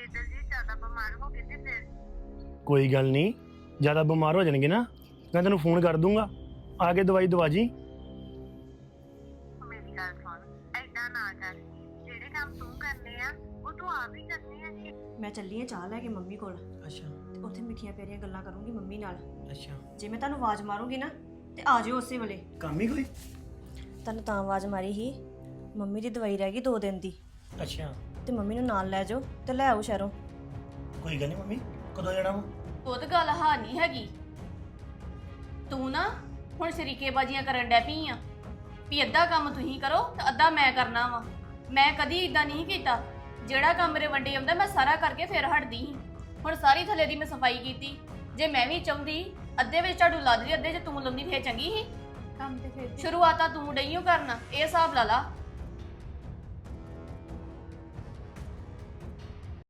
ਵੇਦਲ ਜੀ ਜ਼ਿਆਦਾ ਬਿਮਾਰ ਹੋ ਗਏ ਤੇ ਫਿਰ ਕੋਈ ਗੱਲ ਨਹੀਂ ਜ਼ਿਆਦਾ ਬਿਮਾਰ ਹੋ ਜਾਣਗੇ ਨਾ ਮੈਂ ਤੈਨੂੰ ਫੋਨ ਕਰ ਦੂੰਗਾ। ਆ ਕੇ ਦਵਾਈ ਦਵਾ ਜੀ। ਮੇਰੀ ਗੱਲ ਸੁਣ ਐਦਾਂ ਨਾ ਕਰ। ਜਿਹੜੇ ਕੰਮ ਤੂੰ ਕਰਨੇ ਆ ਉਹ ਤੂੰ ਆਪ ਹੀ ਕਰਨੇ ਆ ਜੀ। ਮੈਂ ਚੱਲੀ ਆ ਚਾਹ ਲੈ ਕੇ ਮੰਮੀ ਕੋਲ। ਅੱਛਾ। ਤੇ ਉੱਥੇ ਮਿੱਠੀਆਂ ਪਿਆਰੀਆਂ ਗੱਲਾਂ ਕਰੂੰਗੀ ਮੰਮੀ ਨਾਲ। ਅੱਛਾ। ਜੇ ਮੈਂ ਤੁਹਾਨੂੰ ਆਵਾਜ਼ ਮਾਰੂੰਗੀ ਨਾ ਤੇ ਆ ਜਿਓ ਉਸੇ ਵੇਲੇ। ਕੰਮ ਹੀ ਕੋਈ? ਤੁਹਾਨੂੰ ਤਾਂ ਆਵਾਜ਼ ਮਾਰੀ ਸੀ। ਮੰਮੀ ਦੀ ਦਵਾਈ ਰਹਿ ਗਈ 2 ਦਿਨ ਦੀ। ਅੱਛਾ। ਤੇ ਮੰਮੀ ਨੂੰ ਨਾਲ ਲੈ ਜਾਓ ਤੇ ਲੈ ਆਓ ਸ਼ਹਿਰੋਂ। ਕੋਈ ਗੱਲ ਨਹੀਂ ਮੰਮੀ ਕਦੋਂ ਜਾਣਾ ਵਾ? ਉਹ ਤਾਂ ਗੱਲ ਹਾਂ ਨਹੀਂ ਹੈਗੀ। ਤੂੰ ਨਾ ਹੁਣ ਸ਼ਰੀਕੇ ਬਾਜੀਆਂ ਕਰਨ ਡੈ ਪਈ ਆ। ਵੀ ਅੱਧਾ ਕੰਮ ਤੁਸੀਂ ਕਰੋ ਤੇ ਅੱਧਾ ਮੈਂ ਕਰਨਾ ਵਾ। ਮੈਂ ਕਦੀ ਇਦਾਂ ਨਹੀਂ ਕੀਤਾ। ਜਿਹੜਾ ਕੰਮ ਮੇਰੇ ਵੰਡੇ ਆਉਂਦਾ ਮੈਂ ਸਾਰਾ ਕਰਕੇ ਫਿਰ ਹਟਦੀ ਸੀ। ਹੁਣ ਸਾਰੀ ਥੱਲੇ ਦੀ ਮੈਂ ਸਫ਼ਾਈ ਕੀਤੀ। ਜੇ ਮੈਂ ਵੀ ਚਾਹੁੰਦੀ ਅੱਧੇ ਵਿੱਚ ਝਾੜੂ ਲਾ ਦਿੰਦੀ ਅੱਧੇ 'ਚ ਤੂੰ ਲਾਉਂਦੀ ਫੇਰ ਚੰਗੀ ਸੀ। ਕੰਮ ਤੇ ਫਿਰ ਸ਼ੁਰੂਆਤਾਂ ਤੂੰ ਡਈਓ ਕਰਨਾ। ਇਹ ਹਿਸਾਬ ਲਾ ਲਾ।